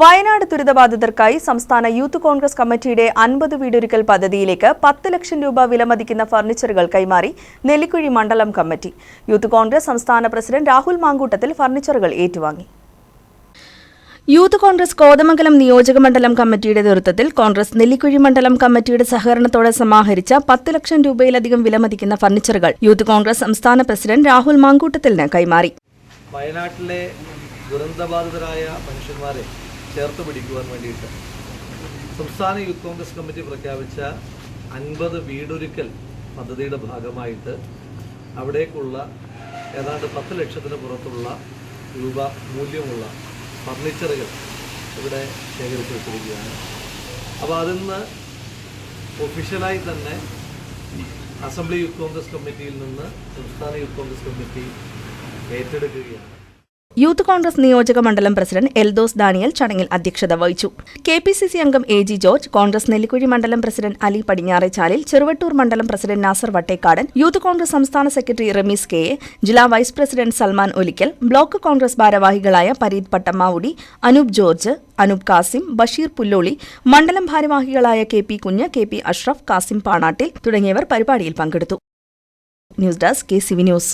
വയനാട് ദുരിതബാധിതർക്കായി സംസ്ഥാന യൂത്ത് കോൺഗ്രസ് കമ്മിറ്റിയുടെ അൻപത് വീടൊരുക്കൽ പദ്ധതിയിലേക്ക് പത്ത് ലക്ഷം രൂപ വിലമതിക്കുന്ന ഫർണിച്ചറുകൾ കൈമാറി നെല്ലിക്കുഴി മണ്ഡലം കമ്മിറ്റി. യൂത്ത് കോൺഗ്രസ് സംസ്ഥാന പ്രസിഡന്റ് രാഹുൽ മാങ്കൂട്ടത്തിൽ ഫർണിച്ചറുകൾ ഏറ്റുവാങ്ങി. യൂത്ത് കോൺഗ്രസ് കോതമംഗലം നിയോജക മണ്ഡലം കമ്മിറ്റിയുടെ നേതൃത്വത്തിൽ കോൺഗ്രസ് നെല്ലിക്കുഴി മണ്ഡലം കമ്മിറ്റിയുടെ സഹകരണത്തോടെ സമാഹരിച്ച പത്ത് ലക്ഷം രൂപയിലധികം വിലമതിക്കുന്ന ഫർണിച്ചറുകൾ യൂത്ത് കോൺഗ്രസ് സംസ്ഥാന പ്രസിഡന്റ് രാഹുൽ മാങ്കൂട്ടത്തിന് കൈമാറി. വയനാട്ടിലെ ദുരന്തബാധിതരായ മനുഷ്യന്മാരെ ചേർത്ത് പിടിക്കുവാൻ വേണ്ടിയിട്ട്. സംസ്ഥാന യൂത്ത് കോൺഗ്രസ് കമ്മിറ്റി പ്രഖ്യാപിച്ച അൻപത് വീടൊരുക്കൽ പദ്ധതിയുടെ ഭാഗമായിട്ട് അവിടേക്കുള്ള ഏതാണ്ട് പത്ത് ലക്ഷത്തിന് പുറത്തുള്ള രൂപ മൂല്യമുള്ള ഫർണിച്ചറുകൾ ഇവിടെ ശേഖരിച്ചു വെച്ചിരിക്കുകയാണ്. അപ്പോൾ അതിൽ നിന്ന് ഒഫീഷ്യലായി തന്നെ അസംബ്ലി യൂത്ത് കോൺഗ്രസ് കമ്മിറ്റിയിൽ നിന്ന് സംസ്ഥാന യൂത്ത് കോൺഗ്രസ് കമ്മിറ്റി ഏറ്റെടുക്കുകയാണ്. യൂത്ത് കോൺഗ്രസ് നിയോജക മണ്ഡലം പ്രസിഡന്റ് എൽദോസ് ദാനിയൽ ചടങ്ങിൽ അധ്യക്ഷത വഹിച്ചു. കെ പി സി സി അംഗം A G George Congress Nellikuzhi മണ്ഡലം പ്രസിഡന്റ് അലി പടിഞ്ഞാറേച്ചാലിൽ ചെറുവട്ടൂർ മണ്ഡലം പ്രസിഡന്റ് നാസർ വട്ടേക്കാടൻ യൂത്ത് കോൺഗ്രസ് സംസ്ഥാന സെക്രട്ടറി റമീസ് കെ എ ജില്ലാ vice president Salman Olikkal block Congress ഭാരവാഹികളായ പരീത് പട്ടമ്മാവുടി അനൂപ് ജോർജ് അനൂപ് കാസിം ബഷീർ പുല്ലോളി മണ്ഡലം ഭാരവാഹികളായ K P Kunju K P Ashraf Kasim Panattil തുടങ്ങിയവർ പരിപാടിയിൽ പങ്കെടുത്തു. News desk K C V news.